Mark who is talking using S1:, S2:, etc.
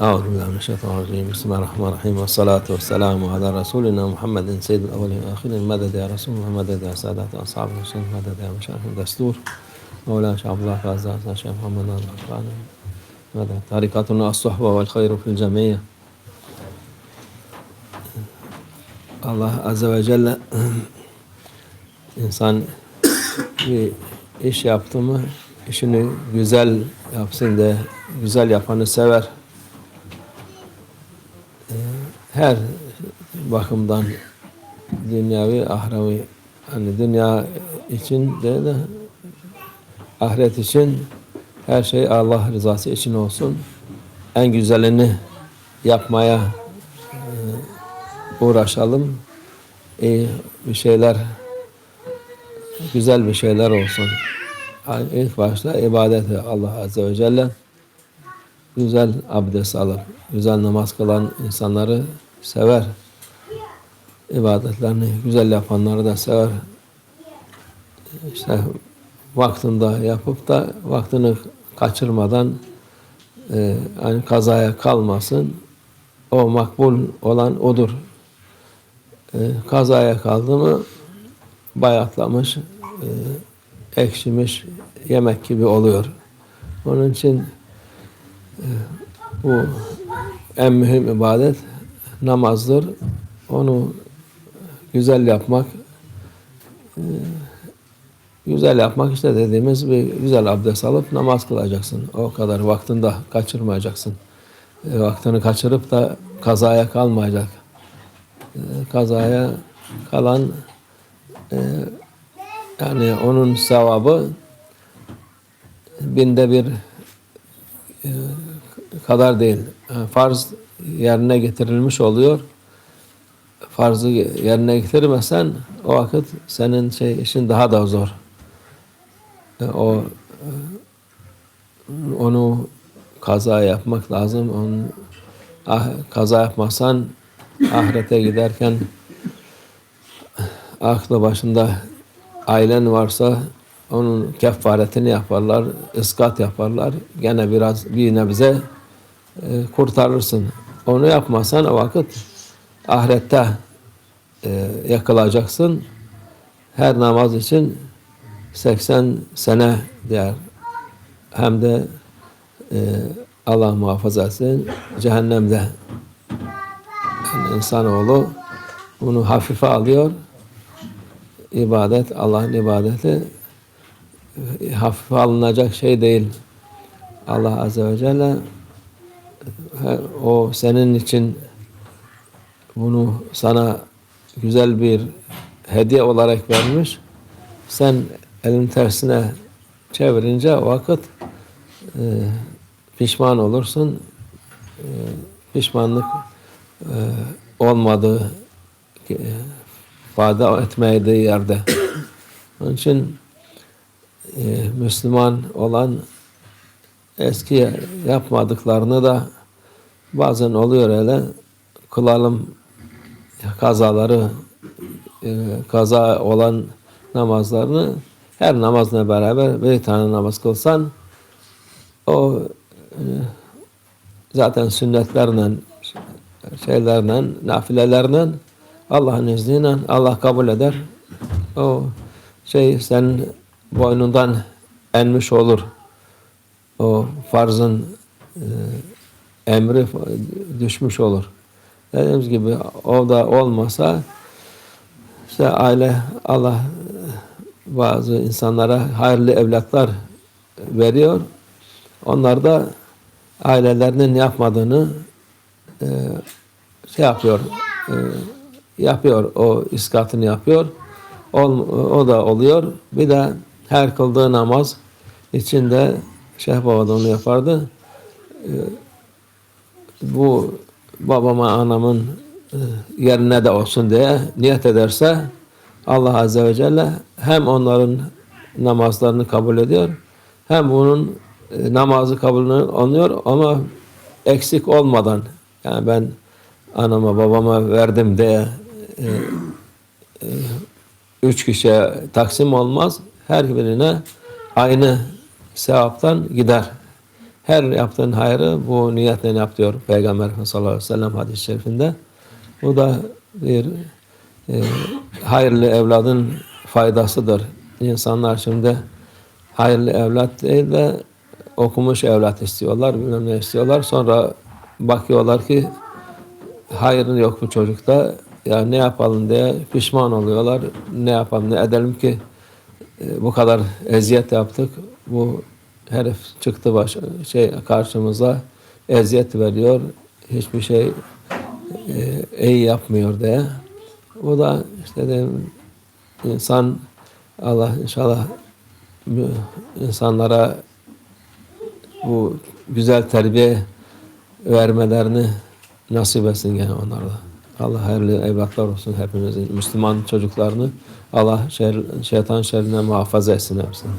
S1: أعوذ بالله من الشيطان الرجيم. بسم الله الرحمن الرحيم. والصلاة والسلام على رسولنا محمد سيد الأولين والآخرين. مدد يا رسول الله مدد يا سادات أصحاب الرسول مدد يا مشايخ الدستور مولانا شيخ عبد الله فازات شيخ محمد ناصر مدد. طريقتنا الصحبة والخير في الجميع. Celle insan bir iş yaptı mı işini güzel yapsın diye güzel yapanı sever. Ee, Her bakımdan dünyavi, ahrevi hani dünya için de, de ahiret için her şey Allah rızası için olsun. En güzelini yapmaya uğraşalım. İyi bir şeyler, güzel bir şeyler olsun. Yani ilk başta ibadeti Allah Azze ve Celle güzel abdest alıp, güzel namaz kılan insanları sever. İbadetlerini güzel yapanları da sever. İşte vaktinde yapıp da vaktini kaçırmadan e, yani kazaya kalmasın. O makbul olan odur. E, kazaya kaldı mı bayatlamış, e, ekşimiş yemek gibi oluyor. Onun için e, bu en mühim ibadet namazdır. Onu güzel yapmak e, güzel yapmak işte dediğimiz bir güzel abdest alıp namaz kılacaksın. O kadar vaktinde kaçırmayacaksın. E, vaktini kaçırıp da kazaya kalmayacak. Kazaya kalan yani onun sevabı binde bir e, kadar değil. Yani farz yerine getirilmiş oluyor. Farzı yerine getirmesen o vakit senin şey işin daha da zor. E, o e, onu kaza yapmak lazım. Onu ah, kaza yapmasan ahirete giderken aklı başında ailen varsa onun kefaretini yaparlar, ıskat yaparlar. Gene biraz bir nebze e, kurtarırsın. Onu yapmasan o vakit ahirette e, yakılacaksın. Her namaz için 80 sene diğer hem de e, Allah muhafaza etsin cehennemde yani insanoğlu bunu hafife alıyor. İbadet, Allah'ın ibadeti hafife alınacak şey değil. Allah Azze ve Celle e, o senin için bunu sana güzel bir hediye olarak vermiş. Sen elin tersine çevirince vakit e, pişman olursun. E, pişmanlık e, olmadığı e, fayda etmediği yerde. Onun için e, Müslüman olan eski yapmadıklarını da bazen oluyor öyle kılalım kazaları e, kaza olan namazlarını her namazla beraber bir tane namaz kılsan o e, zaten sünnetlerle şeylerle, nafilelerle Allah'ın izniyle Allah kabul eder. O şey senin boynundan enmiş olur. O farzın e, emri düşmüş olur. Dediğimiz gibi o da olmasa işte aile Allah bazı insanlara hayırlı evlatlar veriyor. Onlar da ailelerinin yapmadığını e, şey yapıyor, e, yapıyor, o iskatını yapıyor. O, o da oluyor. Bir de her kıldığı namaz içinde Şeyh Baba da onu yapardı. E, bu babama, anamın e, yerine de olsun diye niyet ederse Allah Azze ve Celle hem onların namazlarını kabul ediyor hem bunun e, namazı kabul oluyor ama eksik olmadan yani ben anama babama verdim diye e, üç kişiye taksim olmaz. Her birine aynı sevaptan gider. her yaptığın hayrı bu niyetle yap diyor Peygamber sallallahu aleyhi ve sellem hadis-i şerifinde. Bu da bir e, hayırlı evladın faydasıdır. İnsanlar şimdi hayırlı evlat değil de okumuş evlat istiyorlar, bilmem ne istiyorlar. Sonra bakıyorlar ki hayrı yok bu çocukta. Ya ne yapalım diye pişman oluyorlar. Ne yapalım ne edelim ki bu kadar eziyet yaptık. Bu herif çıktı baş, şey karşımıza eziyet veriyor. Hiçbir şey e, iyi yapmıyor diye. O da işte de insan Allah inşallah insanlara bu güzel terbiye vermelerini nasip etsin gene onlara. Allah hayırlı evlatlar olsun hepimizin. Müslüman çocuklarını Allah şer, şeytan şerrinden muhafaza etsin hepsini.